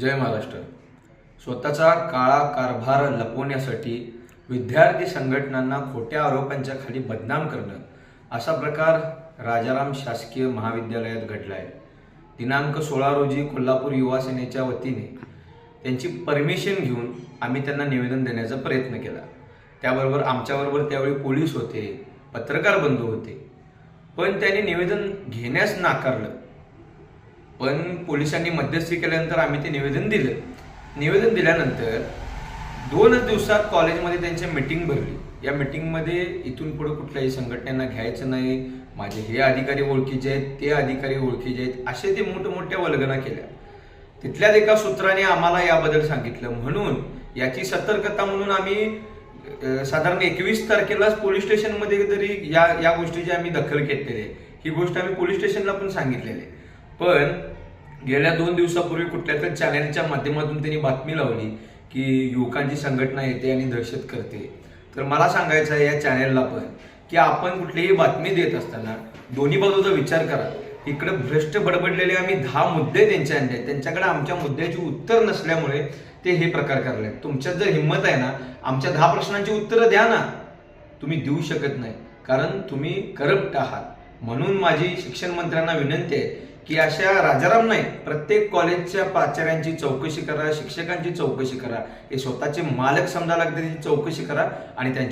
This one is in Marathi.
जय महाराष्ट्र. स्वतःचा काळा कारभार लपवण्यासाठी विद्यार्थी संघटनांना खोट्या आरोपांच्या खाली बदनाम करणं असा प्रकार राजाराम शासकीय महाविद्यालयात घडला आहे दिनांक सोळा रोजी कोल्हापूर युवा सेनेच्या वतीने त्यांची परमिशन घेऊन आम्ही त्यांना निवेदन देण्याचा प्रयत्न केला. त्याबरोबर आमच्याबरोबर त्यावेळी पोलीस होते पत्रकार बंधू होते. पण त्यांनी निवेदन घेण्यास नाकारलं. पण पोलिसांनी मध्यस्थी केल्यानंतर आम्ही ते निवेदन दिलं. निवेदन दिल्यानंतर दोनच दिवसात कॉलेजमध्ये त्यांची मीटिंग भरली. या मीटिंगमध्ये इथून पुढे कुठल्याही संघटनेला घ्यायचं नाही माझे हे अधिकारी ओळखीचे आहेत ते अधिकारी ओळखीचे आहेत असे ते मोठमोठ्या वल्गना केल्या. तिथल्याच एका सूत्राने आम्हाला याबद्दल सांगितलं. म्हणून याची सतर्कता म्हणून आम्ही साधारण एकवीस तारखेलाच पोलीस स्टेशनमध्ये तरी या या गोष्टीची आम्ही दखल घेतलेली आहे. ही गोष्ट आम्ही पोलीस स्टेशनला पण सांगितलेली आहे. पण गेल्या दोन दिवसापूर्वी कुठल्या तरी चॅनलच्या माध्यमातून त्यांनी बातमी लावली की युवकांची संघटना येते आणि दहशत करते. तर मला सांगायचं आहे या चॅनेलला पण की आपण कुठलीही बातमी देत असताना दोन्ही बाजूचा विचार करा. इकडे भ्रष्ट बडबडलेले आम्ही दहा मुद्दे त्यांचे आणले आहेत. त्यांच्याकडे आमच्या मुद्द्याची उत्तर नसल्यामुळे ते हे प्रकार करले तुमच्यात जर हिंमत आहे ना आमच्या दहा प्रश्नांची उत्तरं द्या ना. तुम्ही देऊ शकत नाही. कारण तुम्ही करप्ट आहात. म्हणून माझी शिक्षण मंत्र्यांना विनंती आहे की अशा राजाराम नाही प्रत्येक कॉलेजच्या प्राचार्यांची चौकशी करा शिक्षकांची चौकशी करा हे स्वतःचे मालक समजा लागते त्याची चौकशी करा आणि त्यांच्या